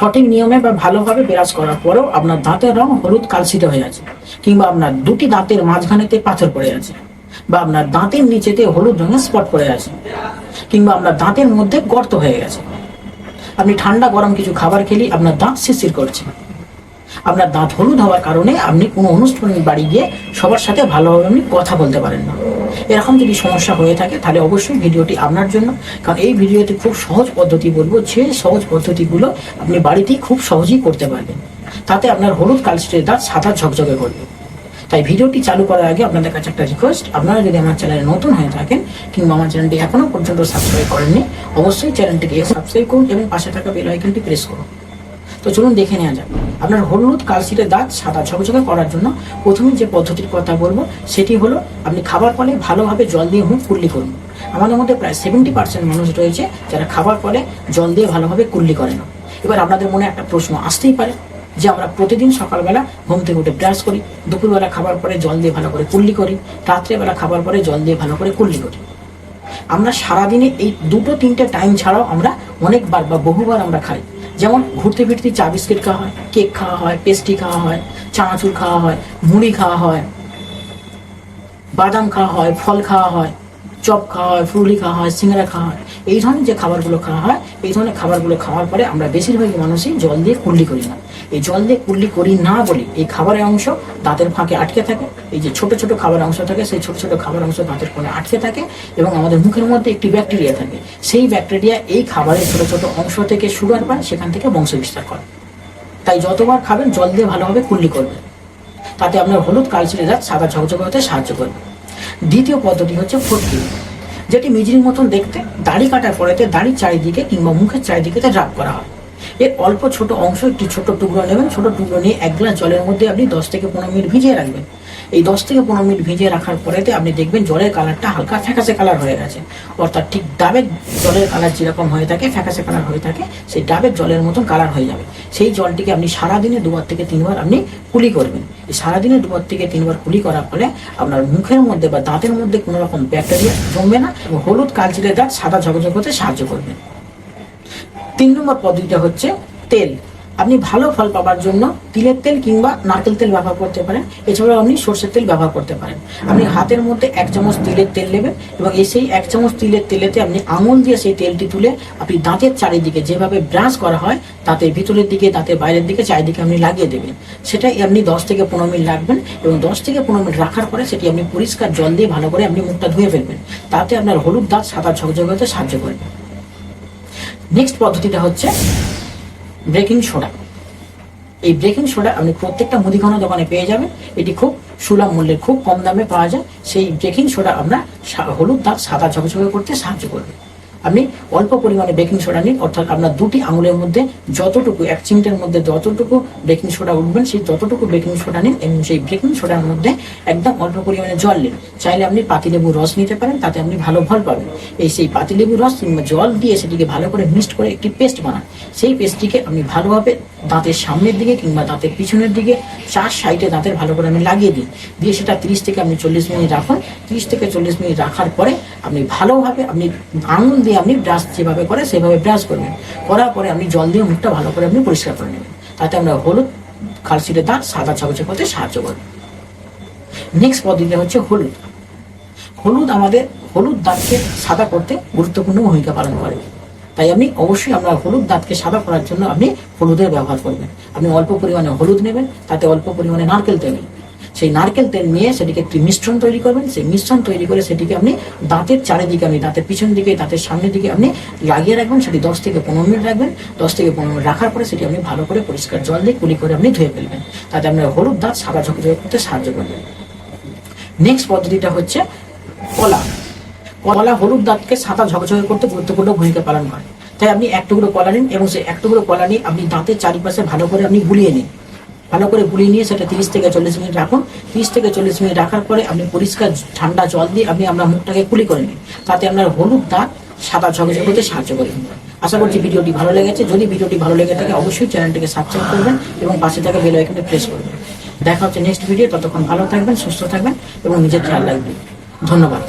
সঠিক নিয়মে বা ভালোভাবে বিরাজ করার পরেও আপনার দাঁতের রং হলুদ কালসিটে হয়ে আছে, কিংবা আপনার দুটি দাঁতের মাঝখানেতে পাথর পড়ে আছে, বা আপনার দাঁতের নিচেতে হলুদ রঙের স্পট পড়ে আছে, কিংবা আপনার দাঁতের মধ্যে গর্ত হয়ে গেছে। আপনি ঠান্ডা গরম কিছু খাবার খেলেই আপনার দাঁত শিরশির করছে। আপনার দাঁত হলুদ হওয়ার কারণে আপনি কোনো অনুষ্ঠানে বাড়ি গিয়ে সবার সাথে ভালোভাবে আপনি কথা বলতে পারেন না। এরকম যদি সমস্যা হয়ে থাকে, তাহলে অবশ্যই ভিডিওটি আপনার জন্য, কারণ এই ভিডিওতে খুব সহজ পদ্ধতি বলব, যে সহজ পদ্ধতিগুলো আপনি বাড়িতেই খুব সহজেই করতে পারবেন। তাতে আপনার হলুদ কালস্টের দাঁত সাদা ঝকঝকে করবে। তাই ভিডিওটি চালু করার আগে আপনাদের কাছে একটা রিকোয়েস্ট আপনারা যদি আমার চ্যানেলে নতুন হয়ে থাকেন, কিংবা আমার চ্যানেলটি এখনও পর্যন্ত সাবস্ক্রাইব করেননি, অবশ্যই চ্যানেলটিকে সাবস্ক্রাইব করুন এবং পাশে থাকা বেল আইকনটি প্রেস করুন। তো চলুন দেখে নেওয়া যাক। আপনার হলুদ কালশিটের দাঁত সাদা ঝকঝকে করার জন্য প্রথমে যে পদ্ধতির কথা বলব, সেটি হলো আপনি খাবার পরে ভালোভাবে জল দিয়ে মুখ কুল্লি করুন। আমাদের মধ্যে প্রায় সেভেন্টি পার্সেন্ট মানুষ রয়েছে যারা খাবার পরে জল দিয়ে ভালোভাবে কুল্লি করে না। এবার আপনাদের মনে একটা প্রশ্ন আসতেই পারে যে আমরা প্রতিদিন সকালবেলা ঘুম থেকে উঠে ব্রাশ করি, দুপুরবেলা খাবার পরে জল দিয়ে ভালো করে কুল্লি করি, রাত্রেবেলা খাবার পরে জল দিয়ে ভালো করে কুল্লি করি। আমরা সারাদিনে এই দুটো তিনটে টাইম ছাড়াও আমরা অনেকবার বা বহুবার আমরা খাই। যেমন ঘুরতে ফিরতে চা বিস্কিট খাওয়া হয় কেক খাওয়া হয় পেস্ট্রি খাওয়া হয় চানাচুর খাওয়া হয় মুড়ি খাওয়া হয় বাদাম খাওয়া হয় ফল খাওয়া হয় চপ খাওয়া হয় ফুলি খাওয়া হয় সিঙ্গারা খাওয়া হয় এই ধরনের যে খাবারগুলো খাওয়া হয় এই ধরনের খাবারগুলো খাওয়ার পরে আমরা বেশিরভাগই মানুষই জল দিয়ে কুল্লি করি না এই জল দিয়ে কুল্লি করি না বলে, এই খাবারের অংশ দাঁতের ফাঁকে আটকে থাকে, এই যে ছোট ছোট খাবার অংশ থাকে, সেই ছোট ছোট খাবার অংশ দাঁতের কোণে আটকে থাকে এবং আমাদের মুখের মধ্যে একটি ব্যাকটেরিয়া থাকে। সেই ব্যাকটেরিয়া এই খাবারের ছোট ছোট অংশ থেকে সুগার পায়, সেখান থেকে বংশ বিস্তার করে। তাই যতবার খাবেন, জল দিয়ে ভালোভাবে কুল্লি করবেন। তাতে আপনার হলুদ কালচিরে দাঁত সাদা ঝকঝকে হতে সাহায্য করবে। দ্বিতীয় পদ্ধতি হচ্ছে ফটকি, যেটি মিজরির মতন দেখতে, দাড়ি কাটার পরেতে দাড়ির চারিদিকে কিংবা মুখের চারিদিকে ড্রাপ করা হয়। এর অল্প ছোট অংশ একটি ছোট টুকরো নেবেন। ছোট টুকরো নিয়ে এক গ্লাস জলের মধ্যে আপনি দশ থেকে পনেরো মিনিট ভিজিয়ে রাখবেন। এই দশ থেকে পনেরো মিনিট ভিজিয়ে রাখার পরেতে আপনি দেখবেন জলের কালারটা হালকা ফ্যাকাসে কালার হয়ে গেছে। অর্থাৎ ঠিক ডাবের জলের কালার যেরকম হয়ে থাকে, ফ্যাকাসে কালার হয়ে থাকে, সেই ডাবের জলের মতন কালার হয়ে যাবে। সেই জলটিকে আপনি সারাদিনে দুবার থেকে তিনবার আপনি কুলি করবেন। এই সারাদিনে দুবার থেকে তিনবার কুলি করার ফলে আপনার মুখের মধ্যে বা দাঁতের মধ্যে কোনো রকম ব্যাকটেরিয়া জমবে না এবং হলুদ কালচিরে দাঁত সাদা ঝকঝক হতে সাহায্য করবে। তিন নম্বর পদ্ধতিটা হচ্ছে তেল। আপনি ভালো ফল পাবার জন্য তিলের তেল কিংবা নারকেল তেল ব্যবহার করতে পারেন। এছাড়াও আপনি সর্ষের তেল ব্যবহার করতে পারেন। আপনি হাতের মধ্যে এক চামচ তিলের তেল নেবেন এবং এই সেই এক চামচ তিলের তেলেতে আপনি আঙুল দিয়ে সেই তেলটি তুলে আপনি দাঁতের চারিদিকে যেভাবে ব্রাশ করা হয় দাঁতের ভিতরের দিকে, দাঁতের বাইরের দিকে চারিদিকে আপনি লাগিয়ে দেবেন। সেটাই আপনি দশ থেকে পনেরো মিনিট রাখবেন এবং দশ থেকে পনেরো মিনিট রাখার পরে সেটি আপনি পরিষ্কার জল দিয়ে ভালো করে আপনি মুখটা ধুয়ে ফেলবেন। তাতে আপনার হলুদ দাঁত সাদা ঝকঝক হতে সাহায্য করবে। নেক্সট পদ্ধতিটা হচ্ছে ব্রেকিং সোডা এই ব্রেকিং সোডা আপনি প্রত্যেকটা মুদিখানা দোকানে পেয়ে যাবেন। এটি খুব সুলভ মূল্যে খুব কম দামে পাওয়া যায়। সেই ব্রেকিং সোডা আমরা হলুদ দাগ সাদা ঝকঝকে করতে সাহায্য করবে। আপনি অল্প পরিমাণে বেকিং সোডা নিন অর্থাৎ আপনার দুটি আঙুলের মধ্যে যতটুকু, এক চিমটের মধ্যে যতটুকু বেকিং সোডা উঠবেন, সেই যতটুকু বেকিং সোডা নিন এবং সেই বেকিং সোডার মধ্যে একদম অল্প পরিমাণে জল নিন। চাইলে আপনি পাতিলেবুর রস নিতে পারেন, তাতে আপনি ভালো ফল পাবেন। এই সেই পাতিলেবুর রস কিংবা জল দিয়ে সেটিকে ভালো করে মিক্সড করে একটি পেস্ট বানান। সেই পেস্টটিকে আপনি ভালোভাবে দাঁতের সামনের দিকে কিংবা দাঁতের পিছনের দিকে চার সাইডে দাঁতের ভালো করে আমি লাগিয়ে দিই। দিয়ে সেটা তিরিশ থেকে আপনি চল্লিশ মিনিট রাখুন। তিরিশ থেকে চল্লিশ মিনিট রাখার পরে আপনি ভালোভাবে আপনি আঙুল দিয়ে আপনি ব্রাশ যেভাবে করে সেভাবে ব্রাশ করবেন করার পরে আপনি জল দিয়ে মুখটা ভালো করে আপনি পরিষ্কার করে নেবেন। তাতে আমরা হলুদ কালচিটে দাঁত সাদা ছকচক করতে সাহায্য করবে। নেক্সট পদ্ধতি হচ্ছে হলুদ। হলুদ আমাদের হলুদ দাঁতকে সাদা করতে গুরুত্বপূর্ণ ভূমিকা পালন করে। তাই আপনি অবশ্যই আপনার হলুদ দাঁতকে সাদা করার জন্য আপনি হলুদের ব্যবহার করবেন। আপনি অল্প পরিমাণে হলুদ নেবেন, তাতে অল্প পরিমাণে নারকেল তেল সেই নারকেল তেল নিয়ে সেটিকে একটি মিশ্রণ তৈরি করবেন। সেই মিশ্রণ তৈরি করে সেটিকে আপনি দাঁতের চারিদিকে আপনি দাঁতের পিছন দিকে, দাঁতের সামনের দিকে আপনি লাগিয়ে রাখবেন। সেটি দশ থেকে পনেরো মিনিট রাখবেন। দশ থেকে পনেরো মিনিট রাখার পরে সেটি আপনি ভালো করে পরিষ্কার জল দিয়ে কুলি করে আপনি ধুয়ে ফেলবেন। তাতে আপনার হলুদ দাঁত সাদা ঝকঝকে করতে সাহায্য করবে। নেক্সট পদ্ধতিটা হচ্ছে কলা। কলা হলুদ দাঁতকে সাদা ঝকঝকে করতে গুরুত্বপূর্ণ ভূমিকা পালন করে। তাই আপনি এক টুকরো কলা নিন এবং সেই এক টুকরো কলা নিয়ে আপনি দাঁতের চারিপাশে ভালো করে আপনি গুলিয়ে নিন। ভালো করে গুলিয়ে নিয়ে সেটা তিরিশ থেকে চল্লিশ মিনিট রাখুন। তিরিশ থেকে চল্লিশ মিনিট রাখার পরে আপনি পরিষ্কার ঠান্ডা জল দিয়ে আপনি আপনার মুখটাকে কুলি করে নিন তাতে আপনার হলুদ দাঁত সাদা ঝকঝকে করতে সাহায্য করবে আশা করছি ভিডিওটি ভালো লেগেছে। যদি ভিডিওটি ভালো লেগে থাকে অবশ্যই চ্যানেলটিকে সাবস্ক্রাইব করবেন এবং পাশে থাকা বেল আইকনে প্রেস করবেন। দেখা হচ্ছে নেক্সট ভিডিও। ততক্ষণ ভালো থাকবেন, সুস্থ থাকবেন এবং নিজের খেয়াল রাখবেন। ধন্যবাদ।